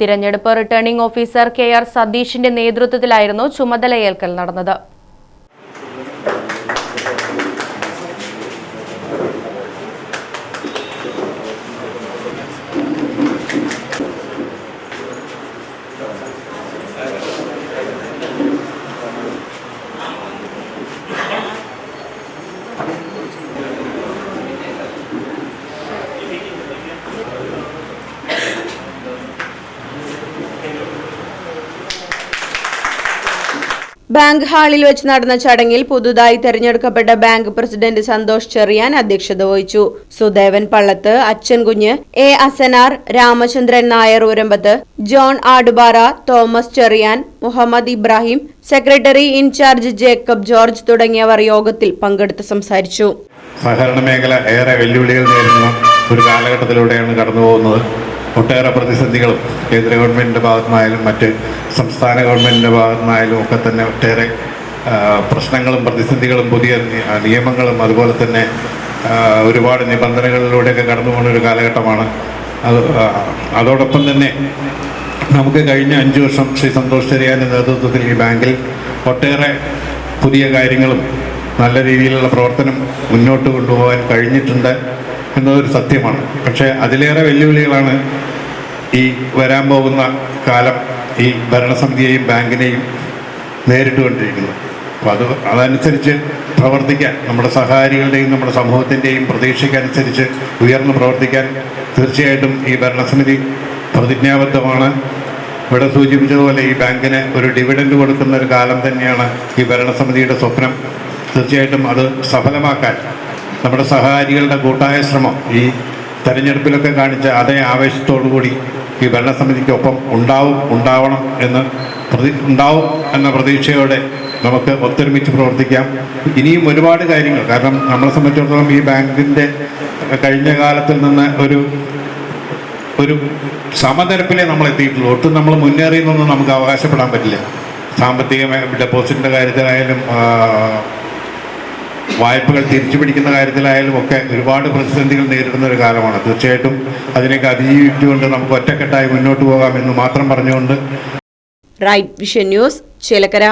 തിരഞ്ഞെടുപ്പ് returning officer K R സതീഷിന്റെ നേതൃത്വത്തിലായിരുന്നു ചുമതലയേൽക്കൽ നടന്നത് ബാങ്ക് ഹാളിൽ വെച്ച് നടന്ന ചടങ്ങിൽ പുതുതായി തെരഞ്ഞെടുക്കപ്പെട്ട ബാങ്ക് പ്രസിഡന്റ് സന്തോഷ് ചെറിയാൻ അധ്യക്ഷത വഹിച്ചു. Sudevan Pallath Achankunju A Asanar Ramachandran Nair Urambath John Adupara Thomas Cherian Muhammad Ibrahim secretary in charge Jacob George തുടങ്ങിയവർ യോഗത്തിൽ പങ്കെടുത്ത് സംസാരിച്ചു. സഹകരണ മേഖല ഏറെ വെല്ലുവിളികൾ നേരിടുന്ന ഒരു കാലഘട്ടത്തിലൂടെയാണ് കടന്നു പോകുന്നത് ഒട്ടേറെ പ്രതിസന്ധികളും കേന്ദ്ര ഗവൺമെന്റിന്റെ ഭാഗത്തുനിന്നായാലും മറ്റ് സംസ്ഥാന ഗവൺമെന്റിന്റെ ഭാഗത്തുനിന്നായാലും ഒക്കെ തന്നെ ഒട്ടേറെ പ്രശ്നങ്ങളും പ്രതിസന്ധികളും പുതിയ നിയമങ്ങളും അതുപോലെ തന്നെ ഒരുപാട് നിബന്ധനകളിലൂടെയൊക്കെ കടന്നു പോകുന്ന ഒരു കാലഘട്ടമാണ്. അത് അതോടൊപ്പം തന്നെ നമുക്ക് കഴിഞ്ഞ അഞ്ച് വർഷം ശ്രീ സന്തോഷ് ചെറിയാന്റെ നേതൃത്വത്തിൽ ഈ ബാങ്കിൽ ഒട്ടേറെ പുതിയ കാര്യങ്ങളും നല്ല രീതിയിലുള്ള പ്രവർത്തനം മുന്നോട്ട് കൊണ്ടുപോകാൻ കഴിഞ്ഞിട്ടുണ്ട് എന്നതൊരു സത്യമാണ്. പക്ഷേ അതിലേറെ വെല്ലുവിളികളാണ് ഈ വരാൻ പോകുന്ന കാലം ഈ ഭരണസമിതിയെയും ബാങ്കിനെയും നേരിട്ടുകൊണ്ടിരിക്കുന്നത് അപ്പോൾ അത് അതനുസരിച്ച് പ്രവർത്തിക്കാൻ നമ്മുടെ സഹകാരികളുടെയും നമ്മുടെ സമൂഹത്തിന്റെയും പ്രതീക്ഷയ്ക്കനുസരിച്ച് ഉയർന്നു പ്രവർത്തിക്കാൻ തീർച്ചയായിട്ടും ഈ ഭരണസമിതി പ്രതിജ്ഞാബദ്ധമാണ്. ഇവിടെ സൂചിപ്പിച്ചതുപോലെ ഈ ബാങ്കിന് ഒരു ഡിവിഡൻഡ് കൊടുക്കുന്ന ഒരു കാലം തന്നെയാണ് ഈ ഭരണസമിതിയുടെ സ്വപ്നം. തീർച്ചയായിട്ടും അത് സഫലമാക്കാൻ നമ്മുടെ സഹകാരികളുടെ കൂട്ടായ ശ്രമം ഈ തെരഞ്ഞെടുപ്പിലൊക്കെ കാണിച്ച അതേ ആവേശത്തോടു കൂടി ഈ ഭരണസമിതിക്കൊപ്പം ഉണ്ടാവും ഉണ്ടാവണം എന്ന് പ്രതി ഉണ്ടാവും എന്ന പ്രതീക്ഷയോടെ നമുക്ക് ഒത്തൊരുമിച്ച് പ്രവർത്തിക്കാം. ഇനിയും ഒരുപാട് കാര്യങ്ങൾ കാരണം നമ്മളെ സംബന്ധിച്ചിടത്തോളം ഈ ബാങ്കിന്റെ കഴിഞ്ഞ കാലത്തിൽ നിന്ന് ഒരു ഒരു സമനിരപ്പിലേ നമ്മൾ എത്തിയിട്ടുള്ളൂ. ഒട്ടും നമ്മൾ മുന്നേറിയെന്നൊന്നും നമുക്ക് അവകാശപ്പെടാൻ പറ്റില്ല. സാമ്പത്തിക ഡെപ്പോസിറ്റിന്റെ കാര്യത്തിലായാലും വായ്പകൾ തിരിച്ചു പിടിക്കുന്ന കാര്യത്തിലായാലും ഒക്കെ ഒരുപാട് പ്രതിസന്ധികൾ നേരിടുന്ന ഒരു കാലമാണ്. തീർച്ചയായിട്ടും അതിനൊക്കെ അതിജീവിച്ചുകൊണ്ട് നമുക്ക് ഒറ്റക്കെട്ടായി മുന്നോട്ട് പോകാമെന്ന് മാത്രം പറഞ്ഞുകൊണ്ട് റൈറ്റ് വിഷൻ ന്യൂസ് ചേലക്കര